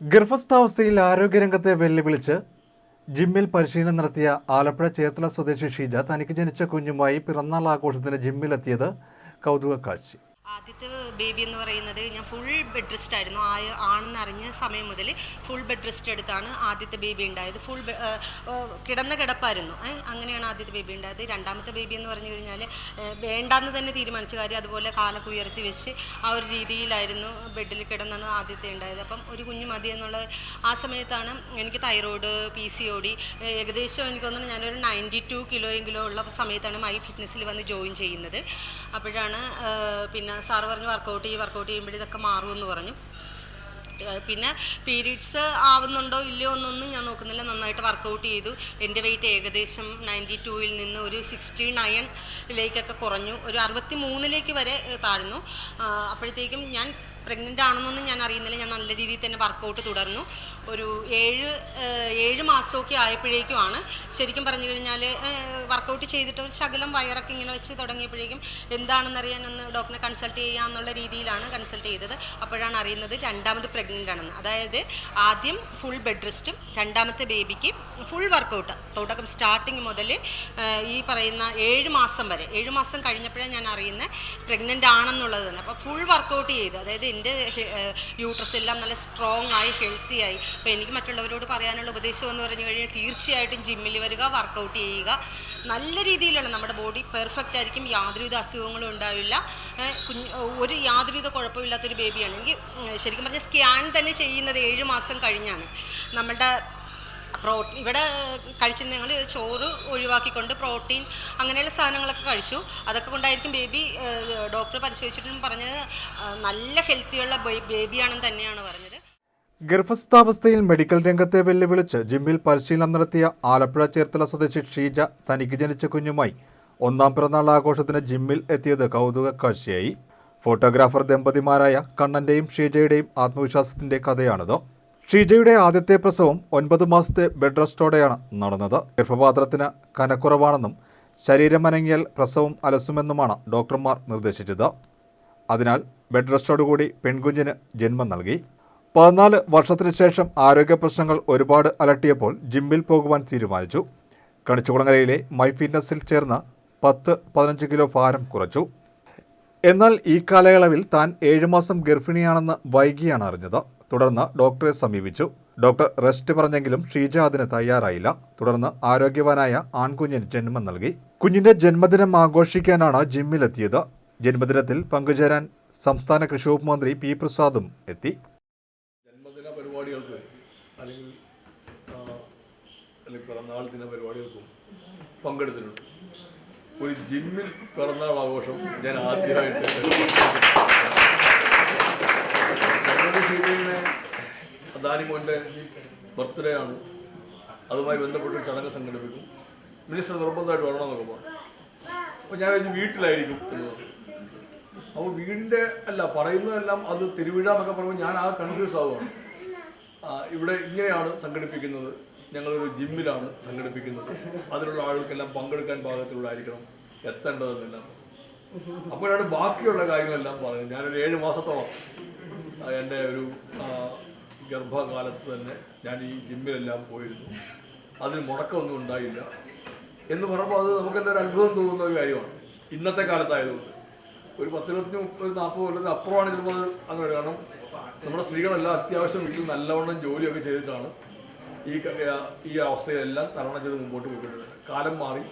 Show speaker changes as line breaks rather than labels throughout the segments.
ഗർഭസ്ഥാവസ്ഥയിൽ ആരോഗ്യരംഗത്തെ വെല്ലുവിളിച്ച് ജിമ്മിൽ പരിശീലനം നടത്തിയ ആലപ്പുഴ ചേർത്തല സ്വദേശി ഷീജ തനിക്ക് ജനിച്ച കുഞ്ഞുമായി പിറന്നാൾ ആഘോഷത്തിന് ജിമ്മിലെത്തിയത് കൗതുക കാഴ്ച
ആദ്യത്തെ ബേബി എന്ന് പറയുന്നത് ഞാൻ ഫുൾ ബെഡ് റെസ്റ്റ് ആയിരുന്നു. ആ ആണെന്ന് അറിഞ്ഞ സമയം മുതൽ ഫുൾ ബെഡ് റെസ്റ്റ് എടുത്താണ് ആദ്യത്തെ ബേബി ഉണ്ടായത്. ഫുൾ കിടന്ന കിടപ്പായിരുന്നു. അങ്ങനെയാണ് ആദ്യത്തെ ബേബി ഉണ്ടായത്. രണ്ടാമത്തെ ബേബി എന്ന് പറഞ്ഞു കഴിഞ്ഞാൽ വേണ്ടാന്ന് തന്നെ തീരുമാനിച്ചു. കാര്യം അതുപോലെ കാലൊക്കെ ഉയർത്തി വെച്ച് ആ ഒരു രീതിയിലായിരുന്നു ബെഡിൽ കിടന്നാണ് ആദ്യത്തെ ഉണ്ടായത്. അപ്പം ഒരു കുഞ്ഞ് മതി എന്നുള്ള ആ സമയത്താണ് എനിക്ക് തൈറോയ്ഡ് പി സി ഡി ഏകദേശം എനിക്ക് തോന്നുന്നു ഞാനൊരു നയന്റി ടു കിലോയെങ്കിലും ഉള്ള സമയത്താണ് മൈ ഫിറ്റ്നസ്സിൽ വന്ന് ജോയിൻ ചെയ്യുന്നത്. അപ്പോഴാണ് പിന്നെ സാറ് പറഞ്ഞു വർക്കൗട്ട് ചെയ്യും വർക്കൗട്ട് ചെയ്യുമ്പോൾ ഇതൊക്കെ മാറുമെന്ന് പറഞ്ഞു. പിന്നെ പീരീഡ്സ് ആവുന്നുണ്ടോ ഇല്ലയോ എന്നൊന്നും ഞാൻ നോക്കുന്നില്ല. നന്നായിട്ട് വർക്കൗട്ട് ചെയ്തു. എന്റെ വെയിറ്റ് ഏകദേശം നയന്റി ടൂവിൽ നിന്ന് ഒരു സിക്സ്റ്റി നയനിലേക്കൊക്കെ കുറഞ്ഞു. ഒരു അറുപത്തി മൂന്നിലേക്ക് വരെ താഴ്ന്നു. അപ്പോഴത്തേക്കും ഞാൻ പ്രഗ്നന്റ് ആണെന്നൊന്നും ഞാൻ അറിയുന്നില്ല. ഞാൻ നല്ല രീതിയിൽ തന്നെ വർക്കൗട്ട് തുടർന്നു. ഒരു ഏഴ് ഏഴ് മാസമൊക്കെ ആയപ്പോഴേക്കുമാണ് ശരിക്കും പറഞ്ഞു കഴിഞ്ഞാൽ വർക്കൗട്ട് ചെയ്തിട്ട് ഒരു ശകലം വയറൊക്കെ ഇങ്ങനെ വെച്ച് തുടങ്ങിയപ്പോഴേക്കും എന്താണെന്നറിയാൻ ഒന്ന് ഡോക്ടറെ കൺസൾട്ട് ചെയ്യാമെന്നുള്ള രീതിയിലാണ് കൺസൾട്ട് ചെയ്തത്. അപ്പോഴാണ് അറിയുന്നത് രണ്ടാമത് പ്രഗ്നന്റ് ആണെന്ന്. അതായത് ആദ്യം ഫുൾ ബെഡ് റെസ്റ്റും രണ്ടാമത്തെ ബേബിക്ക് ഫുൾ വർക്കൗട്ട് തുടക്കം സ്റ്റാർട്ടിങ് മുതൽ ഈ പറയുന്ന ഏഴ് മാസം വരെ. ഏഴ് മാസം കഴിഞ്ഞപ്പോഴേ ഞാൻ അറിയുന്നത് പ്രഗ്നന്റ് ആണെന്നുള്ളത് തന്നെ. അപ്പോൾ ഫുൾ വർക്കൗട്ട് ചെയ്ത് അതായത് എന്റെ യൂട്രസ് എല്ലാം നല്ല സ്ട്രോങ് ആയി ഹെൽത്തി ആയി അപ്പോൾ എനിക്ക് മറ്റുള്ളവരോട് പറയാനുള്ള ഉപദേശം എന്ന് പറഞ്ഞു കഴിഞ്ഞാൽ തീർച്ചയായിട്ടും ജിമ്മിൽ വരിക വർക്കൗട്ട് ചെയ്യുക. നല്ല രീതിയിലുള്ള നമ്മുടെ ബോഡി പെർഫെക്റ്റ് ആയിരിക്കും. യാതൊരുവിധ അസുഖങ്ങളും ഉണ്ടാവില്ല. കുഞ്ഞ് ഒരു യാതൊരുവിധ കുഴപ്പമില്ലാത്തൊരു ബേബിയാണ് എനിക്ക് ശരിക്കും പറഞ്ഞാൽ സ്കാൻ തന്നെ ചെയ്യുന്നത് ഏഴ് മാസം കഴിഞ്ഞാണ്. നമ്മളുടെ പ്രോട്ടീൻ ഇവിടെ കഴിച്ചിരുന്ന ഞങ്ങൾ ചോറ് ഒഴിവാക്കിക്കൊണ്ട് പ്രോട്ടീൻ അങ്ങനെയുള്ള സാധനങ്ങളൊക്കെ കഴിച്ചു. അതൊക്കെ കൊണ്ടായിരിക്കും ബേബി ഡോക്ടർ പരിശോധിച്ചിട്ടും പറഞ്ഞത് നല്ല ഹെൽത്തിയുള്ള ബേബിയാണെന്ന് തന്നെയാണ് പറഞ്ഞത്.
ഗർഭസ്ഥാവസ്ഥയിൽ മെഡിക്കൽ രംഗത്തെ വെല്ലുവിളിച്ച് ജിമ്മിൽ പരിശീലനം നടത്തിയ ആലപ്പുഴ ചേർത്തല സ്വദേശി ഷീജ തനിക്ക് ജനിച്ച കുഞ്ഞുമായി ഒന്നാം പിറന്നാൾ ആഘോഷത്തിന് ജിമ്മിൽ എത്തിയത് കൗതുക കാഴ്ചയായി. ഫോട്ടോഗ്രാഫർ ദമ്പതിമാരായ കണ്ണന്റെയും ഷീജയുടെയും ആത്മവിശ്വാസത്തിന്റെ കഥയാണിത്. ഷീജയുടെ ആദ്യത്തെ പ്രസവം ഒൻപത് മാസത്തെ ബെഡ് റെസ്റ്റോടെയാണ് നടന്നത്. ഗർഭപാത്രത്തിന് കനക്കുറവാണെന്നും ശരീരം അനങ്ങിയാൽ പ്രസവം അലസുമെന്നുമാണ് ഡോക്ടർമാർ നിർദ്ദേശിച്ചത്. അതിനാൽ ബെഡ് റെസ്റ്റോടുകൂടി പെൺകുഞ്ഞിന് ജന്മം നൽകി. പതിനാല് വർഷത്തിനു ശേഷം ആരോഗ്യ പ്രശ്നങ്ങൾ ഒരുപാട് അലട്ടിയപ്പോൾ ജിമ്മിൽ പോകുവാൻ തീരുമാനിച്ചു. കണിച്ചുകുളങ്ങരയിലെ മൈ ഫിറ്റ്നസിൽ ചേർന്ന് പത്ത് പതിനഞ്ച് കിലോ ഭാരം കുറച്ചു. എന്നാൽ ഈ കാലയളവിൽ താൻ ഏഴുമാസം ഗർഭിണിയാണെന്ന് വൈകിയാണ് അറിഞ്ഞത്. തുടർന്ന് ഡോക്ടറെ സമീപിച്ചു. ഡോക്ടർ റെസ്റ്റ് പറഞ്ഞെങ്കിലും ഷീജ അതിന് തയ്യാറായില്ല. തുടർന്ന് ആരോഗ്യവാനായ ആൺകുഞ്ഞിന് ജന്മം നൽകി. കുഞ്ഞിന്റെ ജന്മദിനം ആഘോഷിക്കാനാണ് ജിമ്മിലെത്തിയത്. ജന്മദിനത്തിൽ പങ്കുചേരാൻ സംസ്ഥാന കൃഷി വകുപ്പ് മന്ത്രി പി പ്രസാദും എത്തി.
പരിപാടികൾക്ക് അല്ലെങ്കിൽ അല്ലെങ്കിൽ പിറന്നാൾ ദിന പരിപാടികൾക്കും പങ്കെടുത്തിട്ടുണ്ട്. ഒരു ജിമ്മിൽ പിറന്നാൾ ആഘോഷം ഞാൻ ആദ്യമായിട്ട് അദാനി മോന്റെ ബർത്ത്ഡേ ആണ് അതുമായി ബന്ധപ്പെട്ട് ചടങ്ങ് സംഘടിപ്പിക്കും. മിനിസ്റ്റർ നിർബന്ധമായിട്ട് വരണമെന്നൊക്കെ പറഞ്ഞു. അപ്പോൾ ഞാൻ വീട്ടിലായിരിക്കും എന്ന്. പറഞ്ഞു അപ്പോൾ വീടിന്റെ അല്ല പറയുന്നതെല്ലാം അത് തിരുവിഴ എന്നൊക്കെ പറയുമ്പോൾ ഞാൻ ആ കൺഫ്യൂസ് ആവുകയാണ് ഇവിടെ ഇങ്ങനെയാണ് സംഘടിപ്പിക്കുന്നത്. ഞങ്ങളൊരു ജിമ്മിലാണ് സംഘടിപ്പിക്കുന്നത്. അതിലുള്ള ആളുകൾക്കെല്ലാം പങ്കെടുക്കാൻ പാകത്തിലുള്ളതായിരിക്കണം. എത്തേണ്ടതെന്നെല്ലാം. അപ്പോഴാണ് ബാക്കിയുള്ള കാര്യങ്ങളെല്ലാം പറയുന്നത്. ഞാനൊരു ഏഴ് മാസത്തോളം എന്റെ ഒരു ഗർഭകാലത്ത് തന്നെ ഞാൻ ഈ ജിമ്മിലെല്ലാം പോയിരുന്നു. അതിൽ മുടക്കമൊന്നും ഉണ്ടായില്ല. എന്ന് പറയുമ്പോൾ അത് നമുക്ക് ഒരു അത്ഭുതം തോന്നുന്ന ഒരു കാര്യമാണ്. ഇന്നത്തെ കാലത്തായതുകൊണ്ട്. ഒരു പത്തിരുപത്തി ഒരു നാൽപ്പത് കൊല്ലത്തിന് അപ്പുറമാണ് ചിലപ്പോൾ അത് അങ്ങനെ കാരണം. നമ്മുടെ സ്ത്രീകളെല്ലാം അത്യാവശ്യം വീട്ടിൽ നല്ലവണ്ണം ജോലിയൊക്കെ ചെയ്തിട്ടാണ് ഈ ഈ അവസ്ഥയെല്ലാം തരണം ചെയ്ത് മുമ്പോട്ട് പോയിക്കൊണ്ടിരുന്നത്. കാലം മാറി.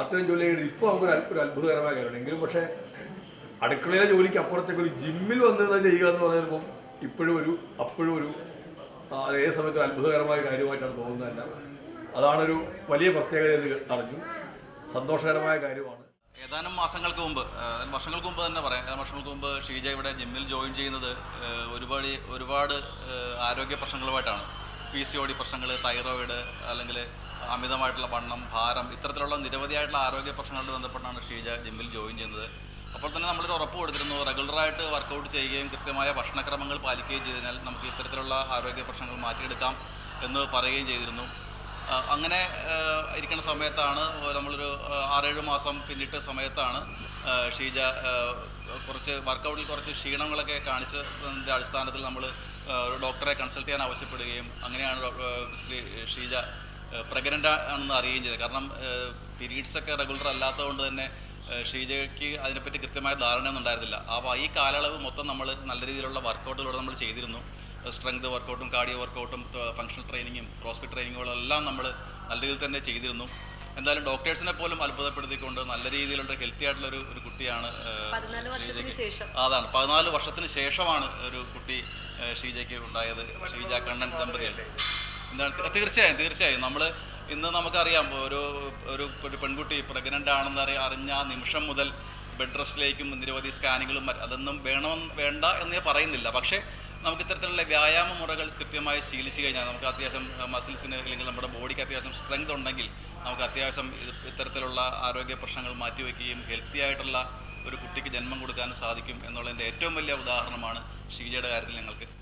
അത്രയും ജോലി ചെയ്ത് ഇപ്പോൾ നമുക്കൊരു ഒരു അത്ഭുതകരമായ കാര്യമാണ് എങ്കിലും പക്ഷേ അടുക്കളയിലെ ജോലിക്ക് അപ്പുറത്തേക്ക് ഒരു ജിമ്മിൽ വന്ന് ഇത് ചെയ്യുക എന്ന് പറയുമ്പോൾ ഇപ്പോഴും ഒരു അപ്പോഴും ഒരു ഏത് സമയത്ത് അത്ഭുതകരമായ കാര്യമായിട്ടാണ് തോന്നുന്നതല്ല. അതാണൊരു വലിയ പ്രത്യേകത അറിഞ്ഞു സന്തോഷകരമായ കാര്യമാണ്.
ഏതാനും മാസങ്ങൾക്ക് മുമ്പ് വർഷങ്ങൾക്ക് മുമ്പ് തന്നെ പറയാം. ഏതാനും വർഷങ്ങൾക്ക് മുമ്പ് ഷീജ ഇവിടെ ജിമ്മിൽ ജോയിൻ ചെയ്യുന്നത് ഒരുപാട് ഒരുപാട് ആരോഗ്യ പ്രശ്നങ്ങളുമായിട്ടാണ്. പി സി ഡി പ്രശ്നങ്ങൾ തൈറോയിഡ് അല്ലെങ്കിൽ അമിതമായിട്ടുള്ള വണ്ണം ഭാരം ഇത്തരത്തിലുള്ള നിരവധിയായിട്ടുള്ള ആരോഗ്യ പ്രശ്നങ്ങളോട് ബന്ധപ്പെട്ടാണ് ഷീജ ജിമ്മിൽ ജോയിൻ ചെയ്യുന്നത്. അപ്പോൾ തന്നെ നമ്മളൊരു ഉറപ്പ് കൊടുത്തിരുന്നു റെഗുലറായിട്ട് വർക്കൗട്ട് ചെയ്യുകയും കൃത്യമായ ഭക്ഷണക്രമങ്ങൾ പാലിക്കുകയും ചെയ്തതിനാൽ നമുക്ക് ഇത്തരത്തിലുള്ള ആരോഗ്യ പ്രശ്നങ്ങൾ മാറ്റിയെടുക്കാം എന്ന് പറയുകയും ചെയ്തിരുന്നു. അങ്ങനെ ഇരിക്കുന്ന സമയത്താണ് നമ്മളൊരു ആറേഴ് മാസം പിന്നിട്ട സമയത്താണ് ഷീജ കുറച്ച് വർക്കൗട്ടിൽ കുറച്ച് ക്ഷീണങ്ങളൊക്കെ കാണിച്ചതിന്റെ അടിസ്ഥാനത്തിൽ നമ്മൾ ഡോക്ടറെ കൺസൾട്ട് ചെയ്യാൻ ആവശ്യപ്പെടുകയും അങ്ങനെയാണ് ശ്രീ ഷീജ പ്രഗ്നന്റ് ആണെന്ന് അറിയുകയും ചെയ്തത്. കാരണം പീരീഡ്സ് ഒക്കെ റെഗുലർ അല്ലാത്തതുകൊണ്ട് തന്നെ ഷീജയ്ക്ക് അതിനെപ്പറ്റി കൃത്യമായ ധാരണയൊന്നും ഉണ്ടായിരുന്നില്ല. അപ്പോൾ ഈ കാലയളവ് മൊത്തം നമ്മൾ നല്ല രീതിയിലുള്ള വർക്കൗട്ടുകളോടെ നമ്മൾ ചെയ്തിരുന്നു. സ്ട്രെങ്ത് വർക്കൗട്ടും കാർഡിയോ വർക്കൗട്ടും ഫങ്ഷണൽ ട്രെയിനിങ്ങും ക്രോസ്ഫിറ്റ് ട്രെയിനിങ്ങുകളും എല്ലാം നമ്മൾ നല്ല രീതിയിൽ തന്നെ ചെയ്തിരുന്നു. എന്തായാലും ഡോക്ടേഴ്സിനെ പോലും അത്ഭുതപ്പെടുത്തിക്കൊണ്ട് നല്ല രീതിയിലുള്ള ഹെൽത്തി ആയിട്ടുള്ള ഒരു ഒരു കുട്ടിയാണ് അതാണ്. പതിനാല് വർഷത്തിന് ശേഷമാണ് ഒരു കുട്ടി ഷീജയ്ക്ക് ഉണ്ടായത്. ഷീജ കണ്ണൻ ദമ്പതികളുടെ എന്താണ്? തീർച്ചയായും തീർച്ചയായും. നമ്മൾ ഇന്ന് നമുക്കറിയാം ഒരു ഒരു ഒരു പെൺകുട്ടി പ്രഗ്നന്റ് ആണെന്ന് അറിയ അറിഞ്ഞ ആ നിമിഷം മുതൽ ബെഡ് റെസ്റ്റിലേക്കും നിരവധി സ്കാനിങ്ങും മറ്റ് അതൊന്നും വേണം വേണ്ട എന്ന് പറയുന്നില്ല. പക്ഷേ നമുക്ക് ഇത്തരത്തിലുള്ള വ്യായാമ മുറകൾ കൃത്യമായി ശീലിച്ചു കഴിഞ്ഞാൽ നമുക്ക് അത്യാവശ്യം മസിൽസിന് അല്ലെങ്കിൽ നമ്മുടെ ബോഡിക്ക് അത്യാവശ്യം സ്ട്രെങ്ത് ഉണ്ടെങ്കിൽ നമുക്ക് അത്യാവശ്യം ഇത് ഇത്തരത്തിലുള്ള ആരോഗ്യ പ്രശ്നങ്ങൾ മാറ്റിവെക്കുകയും ഹെൽത്തി ആയിട്ടുള്ള ഒരു കുട്ടിക്ക് ജന്മം കൊടുക്കാൻ സാധിക്കും എന്നുള്ളതിന്റെ ഏറ്റവും വലിയ ഉദാഹരണമാണ് ഷീജയുടെ കാര്യത്തിൽ ഞങ്ങൾക്ക്